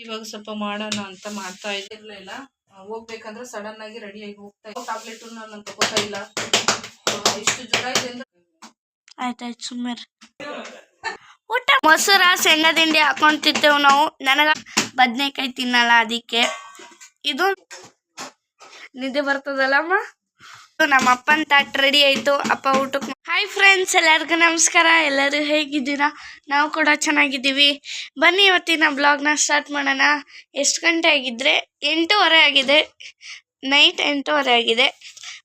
ಇವಾಗ ಸ್ವಲ್ಪ ಮಾಡೋಣ ಅಂತ ಮಾಡ್ತಾ ಇದ್ದಿರ್ಲಿಲ್ಲ ಹೋಗ್ಬೇಕಂದ್ರೆ ಸಡನ್ ಆಗಿ ರೆಡಿ ಆಗಿ ಹೋಗ್ತಾ ಟ್ಯಾಬ್ಲೆಟ್ ನಾನು ತಗೋತಾ ಇಲ್ಲ. ಇಷ್ಟು ಜ್ವರ ಇದೆ ಅಂದ್ರೆ ಆಯ್ತಾಯ್ತು ಸುಮ್ಮನೆ ಊಟ. ಮೊಸರ, ಶೇಂಗಾ ತಿಂಡಿ ಹಾಕೊಂತಿದ್ದೆವು ನಾವು. ನನಗ ಬದ್ನೆಕಾಯಿ ತಿನ್ನಲ್ಲ ಅದಕ್ಕೆ. ಇದು ನಿದ್ದೆ ಬರ್ತದಲ್ಲಮ್ಮ? ನಮ್ಮ ಅಪ್ಪನ ತಾಟ್ ರೆಡಿ ಆಯಿತು. ಅಪ್ಪ ಊಟಕ್ಕೆ ಹಾಯ್ ಫ್ರೆಂಡ್ಸ್ ಎಲ್ಲರಿಗೂ ನಮಸ್ಕಾರ. ಎಲ್ಲರೂ ಹೇಗಿದ್ದೀರಾ? ನಾವು ಕೂಡ ಚೆನ್ನಾಗಿದ್ದೀವಿ. ಬನ್ನಿ ಇವತ್ತಿನ ಬ್ಲಾಗ್ನ ಸ್ಟಾರ್ಟ್ ಮಾಡೋಣ. ಎಷ್ಟು ಗಂಟೆ ಆಗಿದ್ರೆ? ಎಂಟೂವರೆ ಆಗಿದೆ. ನೈಟ್ ಎಂಟೂವರೆ ಆಗಿದೆ.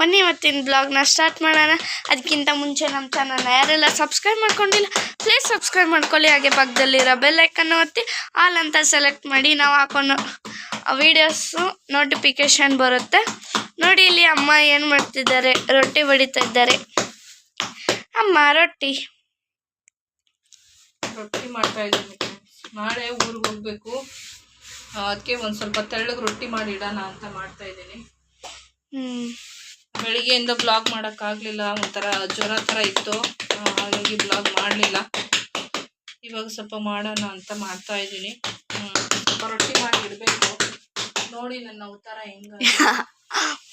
ಬನ್ನಿ ಇವತ್ತಿನ ಬ್ಲಾಗ್ನ ಸ್ಟಾರ್ಟ್ ಮಾಡೋಣ. ಅದಕ್ಕಿಂತ ಮುಂಚೆ ನಮ್ಮ ಚಾನಲ್ನ ಯಾರೆಲ್ಲ ಸಬ್ಸ್ಕ್ರೈಬ್ ಮಾಡ್ಕೊಂಡಿಲ್ಲ ಪ್ಲೀಸ್ ಸಬ್ಸ್ಕ್ರೈಬ್ ಮಾಡ್ಕೊಳ್ಳಿ. ಹಾಗೆ ಪಕ್ಕದಲ್ಲಿರೋ ಬೆಲ್ ಐಕನ್ ಒತ್ತಿ ಆಲ್ ಅಂತ ಸೆಲೆಕ್ಟ್ ಮಾಡಿ ನಾವು ಹಾಕೊಂಡು ವೀಡಿಯೋಸು ನೋಟಿಫಿಕೇಶನ್ ಬರುತ್ತೆ. ನೋಡಿ ಇಲ್ಲಿ ಅಮ್ಮ ಏನು ಮಾಡ್ತಿದ್ದಾರೆ? ರೊಟ್ಟಿ ಬಡಿತಾ ಇದ್ದಾರೆ. ಅಮ್ಮ ರೊಟ್ಟಿ. ರೊಟ್ಟಿ ಮಾಡ್ತಾ ಇದ್ದೀನಿ. ನಾಳೆ ಊರಿಗೆ ಹೋಗ್ಬೇಕು. ಅದಕ್ಕೆ ಒಂದು ಸ್ವಲ್ಪ ತೆಳ್ಳಗೆ ರೊಟ್ಟಿ ಮಾಡಿ ಇಡೋಣ ಅಂತ ಮಾಡ್ತಾ ಇದ್ದೀನಿ. ಬೆಳಿಗ್ಗೆಯಿಂದ ಬ್ಲಾಗ್ ಮಾಡೋಕ್ಕಾಗಲಿಲ್ಲ ಒಂಥರ ಜ್ವರ ಥರ ಇತ್ತು. ಹಾಗಾಗಿ ಬ್ಲಾಗ್ ಮಾಡಲಿಲ್ಲ. ಇವಾಗ ಸ್ವಲ್ಪ ಮಾಡೋಣ ಅಂತ ಮಾಡ್ತಾ ಇದ್ದೀನಿ. ಸ್ವಲ್ಪ ರೊಟ್ಟಿ ಮಾಡಿ ಇಡಬೇಕು. ನೋಡಿ ನನ್ನ ಉತ್ತರ ಹೆಂಗ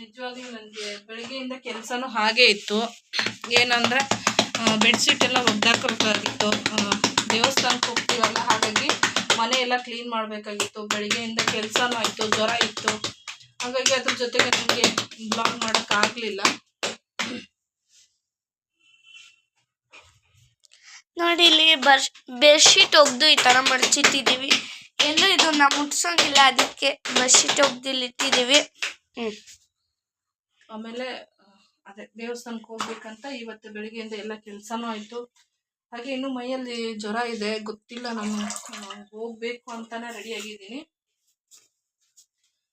ನಿಜವಾಗ್ಲೂ ನನಗೆ ಬೆಳಗ್ಗೆಯಿಂದ ಕೆಲಸನೂ ಹಾಗೆ ಇತ್ತು. ಏನಂದರೆ ಬೆಡ್ಶೀಟ್ ಎಲ್ಲ ಒದ್ದಾಕಬೇಕಾಗಿತ್ತು ದೇವಸ್ಥಾನಕ್ಕೆ ಹೋಗ್ತೀವಲ್ಲ, ಹಾಗಾಗಿ ಮನೆ ಎಲ್ಲ ಕ್ಲೀನ್ ಮಾಡಬೇಕಾಗಿತ್ತು. ಬೆಳಗ್ಗೆಯಿಂದ ಕೆಲಸನೂ ಆಯಿತು, ಜ್ವರ ಇತ್ತು. ಹಾಗಾಗಿ ಅದ್ರ ಜೊತೆಗೆ ನನಗೆ ಬ್ಲಾಗ್ ಮಾಡೋಕ್ಕಾಗಲಿಲ್ಲ ನೋಡಿ, ಇಲ್ಲಿ ಬರ್ ಬೆಡ್ಶೀಟ್ ಒಗ್ದು ಈ ಥರ ಮಡಚಿಟ್ಟಿದ್ದೀವಿ. ಎಲ್ಲೂ ನಾವು ಮುಟ್ಸೋಂಗಿಲ್ಲ, ಅದಕ್ಕೆ ಬೆಡ್ಶೀಟ್ ಒಗ್ದು ಇಲ್ಲಿ ಇಟ್ಟಿದ್ದೀವಿ ಹ್ಞೂ ಆಮೇಲೆ ಅದೇ ದೇವಸ್ಥಾನಕ್ಕೆ ಹೋಗ್ಬೇಕಂತ ಇವತ್ತು ಬೆಳಿಗ್ಗೆಯಿಂದ ಎಲ್ಲ ಕೆಲಸನೂ ಆಯಿತು. ಹಾಗೆ ಇನ್ನು ಮೈಯಲ್ಲಿ ಜ್ವರ ಇದೆ ಗೊತ್ತಿಲ್ಲ ನಾನು ಹೋಗ್ಬೇಕು ಅಂತಾನೆ ರೆಡಿ ಆಗಿದ್ದೀನಿ.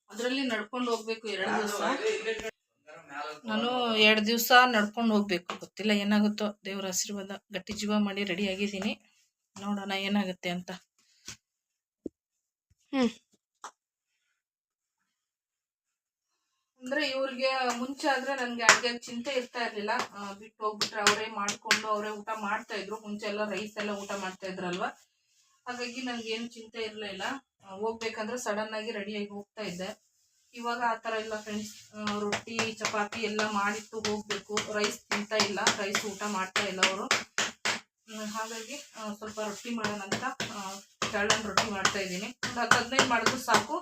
ಅದರಲ್ಲಿ ನಡ್ಕೊಂಡು ಹೋಗ್ಬೇಕು ಎರಡು ದಿವಸ. ನಾನು ಎರಡು ದಿವಸ ನಡ್ಕೊಂಡು ಹೋಗ್ಬೇಕು ಗೊತ್ತಿಲ್ಲ ಏನಾಗುತ್ತೋ. ದೇವರ ಆಶೀರ್ವಾದ ಗಟ್ಟಿ ಜೀವ ಮಾಡಿ ರೆಡಿ ಆಗಿದ್ದೀನಿ. ನೋಡೋಣ ಏನಾಗುತ್ತೆ ಅಂತ. ಹ್ಞೂ ಅಂದ್ರೆ ಇವ್ರಿಗೆ ಮುಂಚೆ ಆದ್ರೆ ನನ್ಗೆ ಅಡ್ಗೆ ಚಿಂತೆ ಇರ್ತಾ ಇರ್ಲಿಲ್ಲ. ಬಿಟ್ಟು ಹೋಗ್ಬಿಟ್ರೆ ಅವರೇ ಮಾಡ್ಕೊಂಡು ಅವರೇ ಊಟ ಮಾಡ್ತಾ ಇದ್ರು. ಮುಂಚೆ ಎಲ್ಲ ರೈಸ್ ಎಲ್ಲ ಊಟ ಮಾಡ್ತಾ ಇದ್ರಲ್ವಾ? ಹಾಗಾಗಿ ನನ್ಗೆ ಏನು ಚಿಂತೆ ಇರ್ಲಿಲ್ಲ. ಹೋಗ್ಬೇಕಂದ್ರೆ ಸಡನ್ ಆಗಿ ರೆಡಿ ಆಗಿ ಹೋಗ್ತಾ ಇದ್ದೆ. ಇವಾಗ ಆ ಥರ ಇಲ್ಲ ಫ್ರೆಂಡ್ಸ್ ರೊಟ್ಟಿ, ಚಪಾತಿ ಎಲ್ಲ ಮಾಡಿಟ್ಟು ಹೋಗ್ಬೇಕು. ರೈಸ್ ತಿಂತಾ ಇಲ್ಲ. ರೈಸ್ ಊಟ ಮಾಡ್ತಾ ಇಲ್ಲ ಅವರು. ಹಾಗಾಗಿ ಸ್ವಲ್ಪ ರೊಟ್ಟಿ ಮಾಡೋಣ ಅಂತ ತೆಳ್ಳನ್ ರೊಟ್ಟಿ ಮಾಡ್ತಾ ಇದ್ದೀನಿ. ಒಂದು ಹತ್ತು ಹದಿನೈದು ಮಾಡಿದ್ರು ಸಾಕು.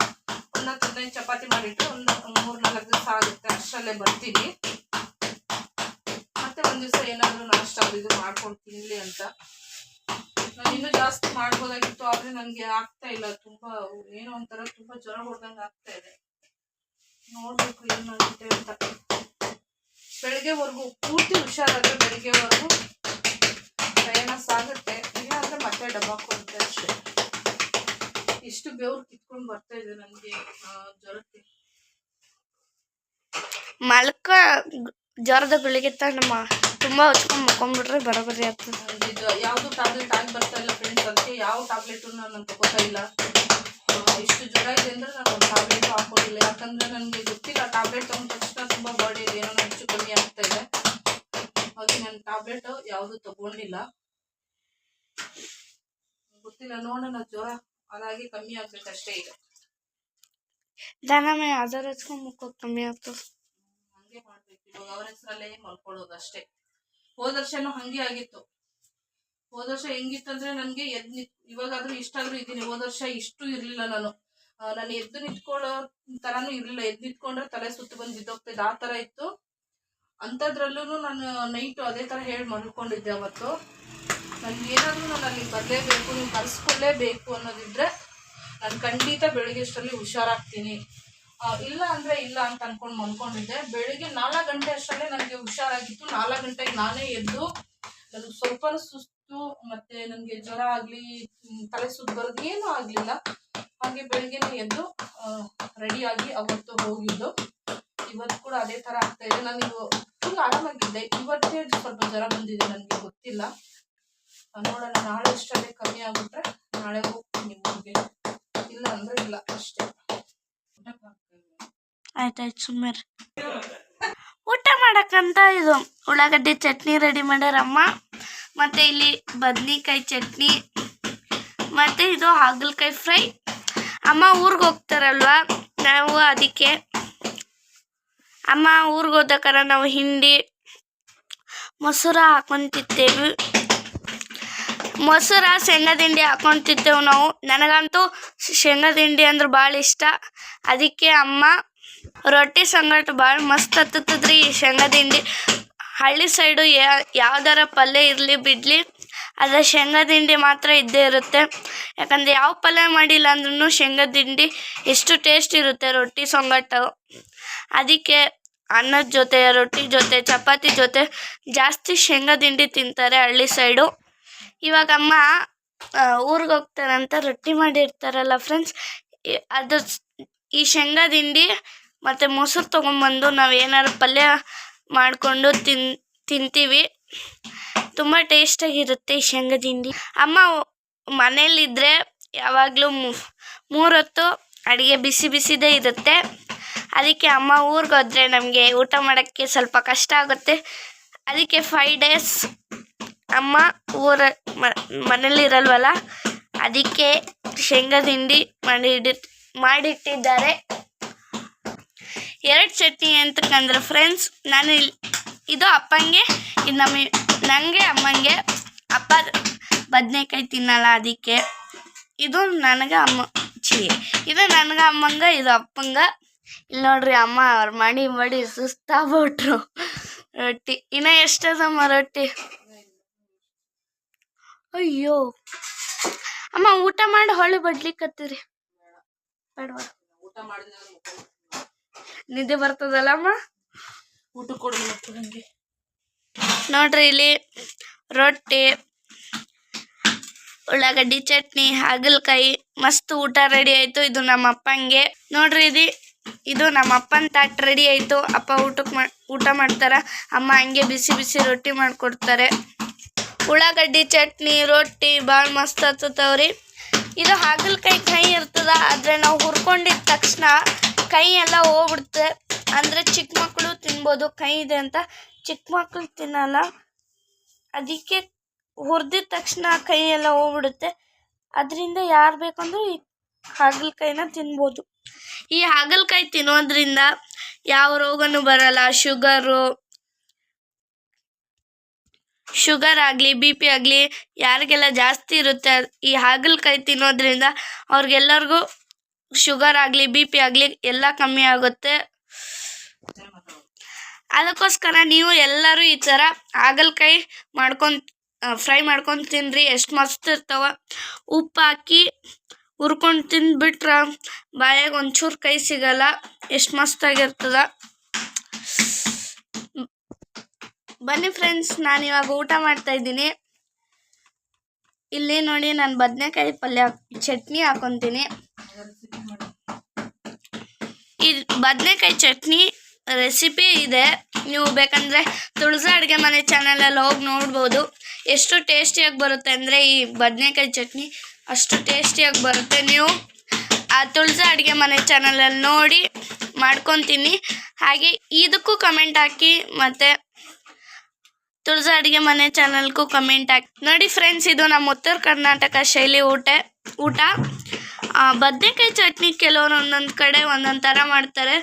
ಹತ್ತು ಹದಿನೈದು ಚಪಾತಿ ಮಾಡಿಟ್ಟು ಒಂದು ಮೂರು ನಾಲ್ಕು ದಿವಸ ಆಗುತ್ತೆ, ಅಷ್ಟರಲ್ಲೇ ಬರ್ತೀನಿ. ಮತ್ತೆ ಒಂದು ದಿವಸ ಏನಾದರೂ ನಾಷ್ಟ ಇದು ಮಾಡ್ಕೊಂಡು ತಿನ್ಲಿ ಅಂತ. ನಾನು ಇನ್ನೂ ಜಾಸ್ತಿ ಮಾಡ್ಬೋದಾಗಿತ್ತು, ಆದರೆ ನನಗೆ ಆಗ್ತಾ ಇಲ್ಲ. ತುಂಬ ಏನೋ ಒಂಥರ ತುಂಬ ಜ್ವರ ಹೊಡೆದಂಗೆ ಆಗ್ತಾ ಇದೆ. ನೋಡ್ಬೇಕು ಏನಾಗುತ್ತೆ ಅಂತ. ಬೆಳಿಗ್ಗೆವರೆಗೂ ಪೂರ್ತಿ ಹುಷಾರಾದ್ರೆ ಬೆಳಗ್ಗೆವರೆಗೂ ಪ್ರಯಾಣ ಸಾಗುತ್ತೆ. ಇಲ್ಲ ಅಂದ್ರೆ ಮತ್ತೆ ಡಬ್ಬ ಕೊಡುತ್ತೆ ಅಷ್ಟೇ. ಎಷ್ಟು ಬೆವ್ರು ಕಿತ್ಕೊಂಡ್ ಬರ್ತಾ ಇದೆ ನನಗೆ ಜ್ವರಕ್ಕೆ. ಮಲ್ಕ ಜ್ವರದ ಗುಳಿಗೆ ನಮ್ಮ ತುಂಬಾ ಹಚ್ಕೊಂಡ್ ಮಕ್ಕೊಂಡ್ಬಿಟ್ರೆ ಬರೋಬರಿ ಆಗ್ತದೆ. ಇದು ಯಾವುದು ಟ್ಯಾಬ್ಲೆಟ್ ಆಗಿ ಬರ್ತಾ ಇಲ್ಲ ಫ್ರೆಂಡ್ಸ್ ಅದಕ್ಕೆ ಯಾವ ಟ್ಯಾಬ್ಲೆಟ್ ನಾನು ತಗೋತಾ ಇಲ್ಲ. ಇಷ್ಟು ಜ್ವರ ಇದೆ ಅಂದ್ರೆ ನಾನು ಒಂದು ಟ್ಯಾಬ್ಲೆಟ್ ಹಾಕೊಂಡಿಲ್ಲ. ಯಾಕಂದ್ರೆ ನನಗೆ ಗೊತ್ತಿಲ್ಲ ಟ್ಯಾಬ್ಲೆಟ್ ತಗೊಂಡ ತಕ್ಷಣ ತುಂಬಾ ಬಾಡಿ ಏನೋ ಹೆಚ್ಚು ಕಮ್ಮಿ ಆಗ್ತಾ ಇದೆ. ಹಾಗೆ ನಾನು ಟ್ಯಾಬ್ಲೆಟ್ ಯಾವುದು ತಗೊಂಡಿಲ್ಲ. ಗೊತ್ತಿಲ್ಲ ನೋಡೋಣ ಜ್ವರ. ಅದಾಗಿ ಕಮ್ಮಿ ಆಗ್ಬೇಕಷ್ಟೇ ಈಗ ದನಮೇ ಅದರ ಹಚ್ಕೊಂಡ್ ಮುಖ ಕಮ್ಮಿ ಆಗ್ತದೆ ಹಂಗೆ ಮಾಡ್ಬೇಕು. ಇವಾಗ ಅವ್ರ ಹೆಸರಲ್ಲೇ ಮಲ್ಕೊಳ್ಳೋದು ಅಷ್ಟೇ. ಹೋದ ವರ್ಷನೂ ಹಂಗೆ ಆಗಿತ್ತು. ಹೋದ ವರ್ಷ ಹೆಂಗಿತ್ತಂದ್ರೆ ನನ್ಗೆ ಎದ್ ನಿತ್ ಇವಾಗಾದ್ರೂ ಇಷ್ಟಾದ್ರೂ ಇದ್ದೀನಿ. ಹೋದ ವರ್ಷ ಇಷ್ಟು ಇರ್ಲಿಲ್ಲ ನಾನು. ನಾನು ಎದ್ದು ನಿಂತ್ಕೊಳ್ಳೋ ತರಾನು ಇರ್ಲಿಲ್ಲ. ಎದ್ದು ನಿಂತ್ಕೊಂಡ್ರೆ ತಲೆ ಸುತ್ತು ಬಂದು ಬಿದ್ದೋಗ್ತಿದ್ದೆ ಆ ತರ ಇತ್ತು. ಅಂತದ್ರಲ್ಲೂ ನಾನು ನೈಟ್ ಅದೇ ತರ ಹೇಳಿ ಮಲ್ಕೊಂಡಿದ್ದೆ ಅವತ್ತು. ನನ್ಗೆ ಏನಾದರೂ ನಾನು ಅಲ್ಲಿಗೆ ಬರಲೇಬೇಕು, ನೀವು ಕರೆಸ್ಕೊಳ್ಳೇಬೇಕು ಅನ್ನೋದಿದ್ರೆ ನಾನು ಖಂಡಿತ ಬೆಳಿಗ್ಗೆ ಅಷ್ಟರಲ್ಲಿ ಹುಷಾರಾಗ್ತೀನಿ. ಇಲ್ಲ ಅಂದರೆ ಇಲ್ಲ ಅಂತ ಅಂದ್ಕೊಂಡು ಮಲ್ಕೊಂಡಿದ್ದೆ. ಬೆಳಿಗ್ಗೆ ನಾಲ್ಕು ಗಂಟೆ ಅಷ್ಟರಲ್ಲೇ ನನಗೆ ಹುಷಾರಾಗಿತ್ತು. ನಾಲ್ಕು ಗಂಟೆಗೆ ನಾನೇ ಎದ್ದು ನನಗೆ ಸ್ವಲ್ಪ ಸುಸ್ತು, ಮತ್ತೆ ನನಗೆ ಜ್ವರ ಆಗಲಿ ತಲೆ ಸುತ್ತು ಬರೋದು ಏನೂ ಆಗಲಿಲ್ಲ. ಹಾಗೆ ಬೆಳಿಗ್ಗೆನೇ ಎದ್ದು ರೆಡಿಯಾಗಿ ಅವತ್ತು ಹೋಗಿದ್ದು. ಇವತ್ತು ಕೂಡ ಅದೇ ಥರ ಆಗ್ತಾ ಇದೆ. ನಾನು ಫುಲ್ ಆರಾಮಾಗಿದ್ದೆ. ಇವತ್ತೇ ಸ್ವಲ್ಪ ಜ್ವರ ಬಂದಿದೆ, ನನಗೆ ಗೊತ್ತಿಲ್ಲ. ನೋಡೋಣ, ನಾಳೆ ಇಷ್ಟೇ ಕಮ್ಮಿ ಆಗ್ಬಿಟ್ರೆ ನಾಳೆ ಹೋಗ್ತೀನಿ ಊರಿಗೆ ಇಲ್ಲ ಅಂದ್ರೆ ಇಲ್ಲ, ಅಷ್ಟೇ. ಆಯ್ತಾಯ್ತು ಸುಮ್ಮನೆ ಊಟ ಮಾಡಕ್ಕಂತ ಇದು, ಉಳ್ಳಾಗಡ್ಡಿ ಚಟ್ನಿ ರೆಡಿ ಮಾಡ್ಯಾರಮ್ಮ ಮತ್ತು ಇಲ್ಲಿ ಬದ್ನಿಕಾಯಿ ಚಟ್ನಿ, ಮತ್ತು ಇದು ಹಾಗಲಕಾಯಿ ಫ್ರೈ. ಅಮ್ಮ ಊರಿಗೆ ಹೋಗ್ತಾರಲ್ವಾ, ನಾವು ಅದಕ್ಕೆ, ಅಮ್ಮ ಊರಿಗೆ ಹೋದಕ್ಕಾರ ನಾವು ಹಿಂಡಿ, ಮೊಸರು ಹಾಕೊಂತಿತ್ತೇವೆ ಮೊಸರ ಶೇಂಗಾ ತಿಂಡಿ ನಾವು. ನನಗಂತೂ ಶೇಂಗಾ ತಿಂಡಿ ಅಂದ್ರೆ ಭಾಳ ಇಷ್ಟ. ಅದಕ್ಕೆ ಅಮ್ಮ, ರೊಟ್ಟಿ ಸಂಗಟ ಭಾಳ ಮಸ್ತ್ ಹತ್ತುತ್ತದ್ರಿ ಈ ಶೇಂಗಾ ತಿಂಡಿ ಹಳ್ಳಿ ಸೈಡು ಯಾವ್ದಾರ ಪಲ್ಯ ಇರಲಿ ಬಿಡಲಿ ಆದರೆ ಶೇಂಗಾ ತಿಂಡಿ ಮಾತ್ರ ಇದ್ದೇ ಇರುತ್ತೆ. ಯಾಕಂದರೆ ಯಾವ ಪಲ್ಯ ಮಾಡಿಲ್ಲ ಅಂದ್ರೂ ಶೇಂಗಾ ತಿಂಡಿ ಎಷ್ಟು ಟೇಸ್ಟ್ ಇರುತ್ತೆ ರೊಟ್ಟಿ ಸಂಗಟ. ಅದಕ್ಕೆ ಅನ್ನದ ಜೊತೆ, ರೊಟ್ಟಿ ಜೊತೆ, ಚಪಾತಿ ಜೊತೆ ಜಾಸ್ತಿ ಶೇಂಗಾ ತಿಂಡಿ ತಿಂತಾರೆ ಹಳ್ಳಿ ಸೈಡು. ಇವಾಗ ಅಮ್ಮ ಊರಿಗೆ ಹೋಗ್ತಾರಂತ ರೊಟ್ಟಿ ಮಾಡಿರ್ತಾರಲ್ಲ ಫ್ರೆಂಡ್ಸ್ ಅದು ಈ ಶೇಂಗಾ ತಿಂಡಿ ಮತ್ತು ಮೊಸರು ತೊಗೊಂಬಂದು ನಾವು ಏನಾದ್ರು ಪಲ್ಯ ಮಾಡಿಕೊಂಡು ತಿನ್, ತಿಂತೀವಿ. ತುಂಬ ಟೇಸ್ಟಾಗಿರುತ್ತೆ ಈ ಶೇಂಗಾ ತಿಂಡಿ. ಅಮ್ಮ ಮನೇಲಿದ್ದರೆ ಯಾವಾಗಲೂ ಮೂರೊತ್ತು ಅಡುಗೆ ಬಿಸಿ ಬಿಸಿದೇ ಇರುತ್ತೆ. ಅದಕ್ಕೆ ಅಮ್ಮ ಊರಿಗೆ ಹೋದರೆ ನಮಗೆ ಊಟ ಮಾಡೋಕ್ಕೆ ಸ್ವಲ್ಪ ಕಷ್ಟ ಆಗುತ್ತೆ. ಅದಕ್ಕೆ ಫೈವ್ ಡೇಸ್ ಅಮ್ಮ ಊರ ಮನೇಲಿರಲ್ವಲ್ಲ ಅದಕ್ಕೆ ಶೇಂಗಾ ತಿಂಡಿ ಮಾಡಿಡಿ ಮಾಡಿಟ್ಟಿದ್ದಾರೆ. ಎರಡು ಚಟ್ನಿ ಅಂತಕ್ಕಂದ್ರೆ ಫ್ರೆಂಡ್ಸ್ ನಾನು ಇದು ಅಪ್ಪಂಗೆ, ಇದು ನಮ್ಮ ನನಗೆ ಅಮ್ಮಂಗೆ, ಅಪ್ಪ ಬದನೆಕಾಯಿ ತಿನ್ನಲ್ಲ ಅದಕ್ಕೆ. ಇದು ನನಗೆ ಅಮ್ಮ ಚಿ ಇದು ನನಗೆ ಅಮ್ಮಂಗೆ, ಇದು ಅಪ್ಪಂಗ. ಇಲ್ಲಿ ನೋಡ್ರಿ ಅಮ್ಮ, ಅವ್ರು ಮಾಡಿ ಮಾಡಿ ಸುಸ್ತಾಗ್ಬಿಟ್ರು ರೊಟ್ಟಿ, ಇನ್ನೂ ಎಷ್ಟದಮ್ಮ ರೊಟ್ಟಿ? ಅಯ್ಯೋ. ಅಮ್ಮ ಊಟ ಮಾಡಿ ಹೊಳ್ಳಿ ಬಡ್ಲಿಕ್ಕತ್ತೀರಿ ಬೇಡವಾ. ನಿದ್ದೆ ಬರ್ತದಲ್ಲ ಅಮ್ಮ? ಊಟ ಕೊಡು ಮತ್ತೆ ಹಂಗೆ. ನೋಡ್ರಿ ಇಲ್ಲಿ ರೊಟ್ಟಿ ಉಳ್ಳಾಗಡ್ಡಿ ಚಟ್ನಿ ಹಾಗಲಕಾಯಿ ಮಸ್ತ್ ಊಟ ರೆಡಿ ಆಯ್ತು. ಇದು ನಮ್ಮ ಅಪ್ಪಂಗೆ. ನೋಡ್ರಿ ಇದು ಇದು ನಮ್ಮ ಅಪ್ಪನ ತಾಟ್ ರೆಡಿ ಆಯ್ತು. ಅಪ್ಪ ಊಟಕ್ಕೆ ಮಾ ಊಟ ಮಾಡ್ತಾರ. ಅಮ್ಮ ಹಂಗೆ ಬಿಸಿ ಬಿಸಿ ರೊಟ್ಟಿ ಮಾಡಿಕೊಡ್ತಾರೆ. ಉಳ್ಳಾಗಡ್ಡಿ, ಚಟ್ನಿ, ರೊಟ್ಟಿ ಭಾಳ ಮಸ್ತ್ ಹತ್ತತವ್ರಿ ಇದು ಹಾಗಲಕಾಯಿ ಕೈ ಇರ್ತದ, ಆದರೆ ನಾವು ಹುರ್ಕೊಂಡಿದ್ದ ತಕ್ಷಣ ಕೈ ಎಲ್ಲ ಹೋಗ್ಬಿಡುತ್ತೆ. ಅಂದರೆ ಚಿಕ್ಕ ಮಕ್ಕಳು ತಿನ್ಬೋದು, ಕೈ ಇದೆ ಅಂತ. ಚಿಕ್ಕ ಮಕ್ಕಳು ತಿನ್ನಲ್ಲ. ಅದಕ್ಕೆ ಹುರಿದಿದ ತಕ್ಷಣ ಕೈ ಎಲ್ಲ ಹೋಗ್ಬಿಡುತ್ತೆ. ಅದರಿಂದ ಯಾರು ಬೇಕಂದ್ರೂ ಈ ಹಾಗಲಕಾಯಿನ ತಿನ್ಬೋದು. ಈ ಹಾಗಲಕಾಯಿ ತಿನ್ನೋದ್ರಿಂದ ಯಾವ ರೋಗನೂ ಬರಲ್ಲ, ಶುಗರು ಶುಗರ್ ಆಗಲಿ, ಬಿ ಪಿ ಆಗಲಿ, ಯಾರಿಗೆಲ್ಲ ಜಾಸ್ತಿ ಇರುತ್ತೆ ಈ ಹಾಗಲಕಾಯಿ ತಿನ್ನೋದ್ರಿಂದ ಅವ್ರಿಗೆಲ್ಲರಿಗೂ ಶುಗರ್ ಆಗಲಿ, ಬಿ ಪಿ ಆಗಲಿ ಎಲ್ಲ ಕಮ್ಮಿ ಆಗುತ್ತೆ. ಅದಕ್ಕೋಸ್ಕರ ನೀವು ಎಲ್ಲರೂ ಈ ಥರ ಹಾಗಲಕಾಯಿ ಮಾಡ್ಕೊಂಡು ಫ್ರೈ ಮಾಡ್ಕೊಂಡು ತಿನ್ನಿರಿ ಎಷ್ಟು ಮಸ್ತ್ ಇರ್ತಾವ. ಉಪ್ಪು ಹಾಕಿ ಹುರ್ಕೊಂಡು ತಿಂದ್ಬಿಟ್ರೆ ಬಾಯಾಗ ಒಂಚೂರು ಕೈ ಸಿಗಲ್ಲ. ಎಷ್ಟು ಮಸ್ತಾಗಿರ್ತದ ಬನ್ನಿ ಫ್ರೆಂಡ್ಸ್ ನಾನು ಇವಾಗ ಊಟ ಮಾಡ್ತಾ ಇದ್ದೀನಿ. ಇಲ್ಲಿ ನೋಡಿ, ನಾನು ಬದನೆಕಾಯಿ ಪಲ್ಯ, ಚಟ್ನಿ ಹಾಕೊತೀನಿ. ಈ ಬದನೆಕಾಯಿ ಚಟ್ನಿ ರೆಸಿಪಿ ಇದೆ. ನೀವು ಬೇಕಂದರೆ ತುಳಸಿ ಅಡುಗೆ ಮನೆ ಚಾನಲಲ್ಲಿ ಹೋಗಿ ನೋಡ್ಬೋದು. ಎಷ್ಟು ಟೇಸ್ಟಿಯಾಗಿ ಬರುತ್ತೆ ಅಂದರೆ ಈ ಬದನೆಕಾಯಿ ಚಟ್ನಿ ಅಷ್ಟು ಟೇಸ್ಟಿಯಾಗಿ ಬರುತ್ತೆ. ನೀವು ಆ ತುಳಸ ಅಡುಗೆ ಮನೆ ಚಾನಲಲ್ಲಿ ನೋಡಿ ಮಾಡ್ಕೊತೀನಿ. ಹಾಗೆ ಇದಕ್ಕೂ ಕಮೆಂಟ್ ಹಾಕಿ ಮತ್ತು ತುಳಸಿ ಅಡುಗೆ ಮನೆ ಚಾನಲ್ಗೂ ಕಮೆಂಟ್ ಹಾಕಿ ನೋಡಿ ಫ್ರೆಂಡ್ಸ್ ಇದು ನಮ್ಮ ಉತ್ತರ ಕರ್ನಾಟಕ ಶೈಲಿ ಊಟ ಊಟ. ಬದನೆಕಾಯಿ ಚಟ್ನಿ ಕೆಲವರು ಒಂದೊಂದು ಕಡೆ ಒಂದೊಂದು ಥರ ಮಾಡ್ತಾರೆ.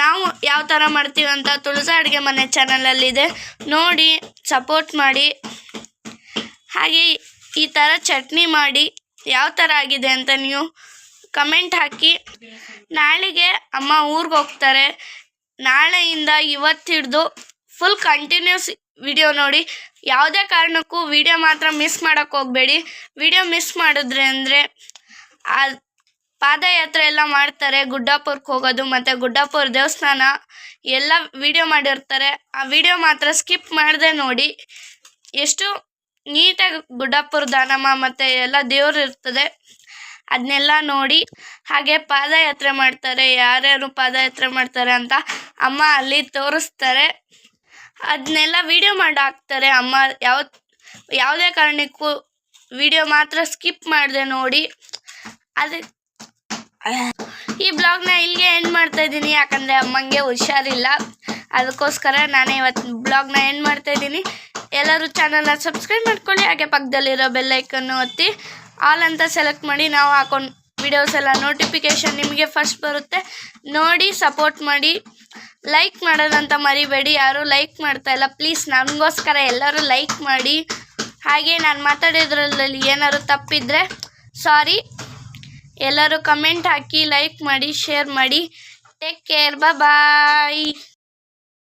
ನಾವು ಯಾವ ಥರ ಮಾಡ್ತೀವಿ ಅಂತ ತುಳಸ ಅಡುಗೆ ಮನೆ ಚಾನಲಲ್ಲಿದೆ. ನೋಡಿ ಸಪೋರ್ಟ್ ಮಾಡಿ. ಹಾಗೆ ಈ ಥರ ಚಟ್ನಿ ಮಾಡಿ, ಯಾವ ಥರ ಆಗಿದೆ ಅಂತ ನೀವು ಕಮೆಂಟ್ ಹಾಕಿ. ನಾಳೆಗೆ ಅಮ್ಮ ಊರಿಗೆ ಹೋಗ್ತಾರೆ. ನಾಳೆಯಿಂದ ಇವತ್ತು ಫುಲ್ ಕಂಟಿನ್ಯೂಸ್ ವಿಡಿಯೋ ನೋಡಿ. ಯಾವುದೇ ಕಾರಣಕ್ಕೂ ವಿಡಿಯೋ ಮಾತ್ರ ಮಿಸ್ ಮಾಡೋಕ್ಕೆ ಹೋಗಬೇಡಿ. ವಿಡಿಯೋ ಮಿಸ್ ಮಾಡಿದ್ರೆ ಅಂದರೆ ಆ ಪಾದಯಾತ್ರೆ ಎಲ್ಲ ಮಾಡ್ತಾರೆ. ಗುಡ್ಡಾಪುರಕ್ಕೆ ಹೋಗೋದು ಮತ್ತು ಗುಡ್ಡಾಪುರ ದೇವಸ್ಥಾನ ಎಲ್ಲ ವಿಡಿಯೋ ಮಾಡಿರ್ತಾರೆ. ಆ ವಿಡಿಯೋ ಮಾತ್ರ ಸ್ಕಿಪ್ ಮಾಡದೆ ನೋಡಿ. ಎಷ್ಟು ನೀಟಾಗಿ ಗುಡ್ಡಾಪುರ ದಾನಮ್ಮ ಮತ್ತು ಎಲ್ಲ ದೇವ್ರು ಇರ್ತದೆ. ಅದನ್ನೆಲ್ಲ ನೋಡಿ. ಹಾಗೆ ಪಾದಯಾತ್ರೆ ಮಾಡ್ತಾರೆ. ಯಾರ್ಯಾರು ಪಾದಯಾತ್ರೆ ಮಾಡ್ತಾರೆ ಅಂತ ಅಮ್ಮ ಅಲ್ಲಿ ತೋರಿಸ್ತಾರೆ. ಅದನ್ನೆಲ್ಲ ವಿಡಿಯೋ ಮಾಡಿ ಹಾಕ್ತಾರೆ ಅಮ್ಮ ಯಾವ, ಯಾವುದೇ ಕಾರಣಕ್ಕೂ ವಿಡಿಯೋ ಮಾತ್ರ ಸ್ಕಿಪ್ ಮಾಡಿದೆ ನೋಡಿ. ಅದ, ಈ ಬ್ಲಾಗ್ನ ಇಲ್ಲಿಗೆ ಎಂಡ್ ಮಾಡ್ತಾ ಇದ್ದೀನಿ. ಯಾಕಂದರೆ ಅಮ್ಮಂಗೆ ಹುಷಾರಿಲ್ಲ. ಅದಕ್ಕೋಸ್ಕರ ನಾನೇ ಇವತ್ತು ಬ್ಲಾಗ್ನ ಎಂಡ್ ಮಾಡ್ತಾ ಇದ್ದೀನಿ. ಎಲ್ಲರೂ ಚಾನಲ್ನ ಸಬ್ಸ್ಕ್ರೈಬ್ ಮಾಡ್ಕೊಳ್ಳಿ. ಹಾಗೆ ಪಕ್ಕದಲ್ಲಿರೋ ಬೆಲ್ಲೈಕನ್ನು ಒತ್ತಿ. ಆಲ್ ಅಂತ ಸೆಲೆಕ್ಟ್ ಮಾಡಿ ನಾವು ಹಾಕೊಂಡು ವಿಡಿಯೋಸ್ ಎಲ್ಲ ನೋಟಿಫಿಕೇಶನ್ ನಿಮಗೆ ಫಸ್ಟ್ ಬರುತ್ತೆ. ನೋಡಿ ಸಪೋರ್ಟ್ ಮಾಡಿ. ಲೈಕ್ ಮಾಡೋದಂತ ಮರಿಬೇಡಿ, ಯಾರು ಲೈಕ್ ಮಾಡ್ತಾ ಇಲ್ಲ. ಪ್ಲೀಸ್ ನನಗೋಸ್ಕರ ಎಲ್ಲರೂ ಲೈಕ್ ಮಾಡಿ. ಹಾಗೆ ನಾನು ಮಾತಾಡಿದ್ರಲ್ಲಿ ಏನಾದ್ರು ತಪ್ಪಿದ್ರೆ ಸಾರಿ ಎಲ್ಲರೂ ಕಮೆಂಟ್ ಹಾಕಿ ಲೈಕ್ ಮಾಡಿ ಶೇರ್ ಮಾಡಿ. Take care bye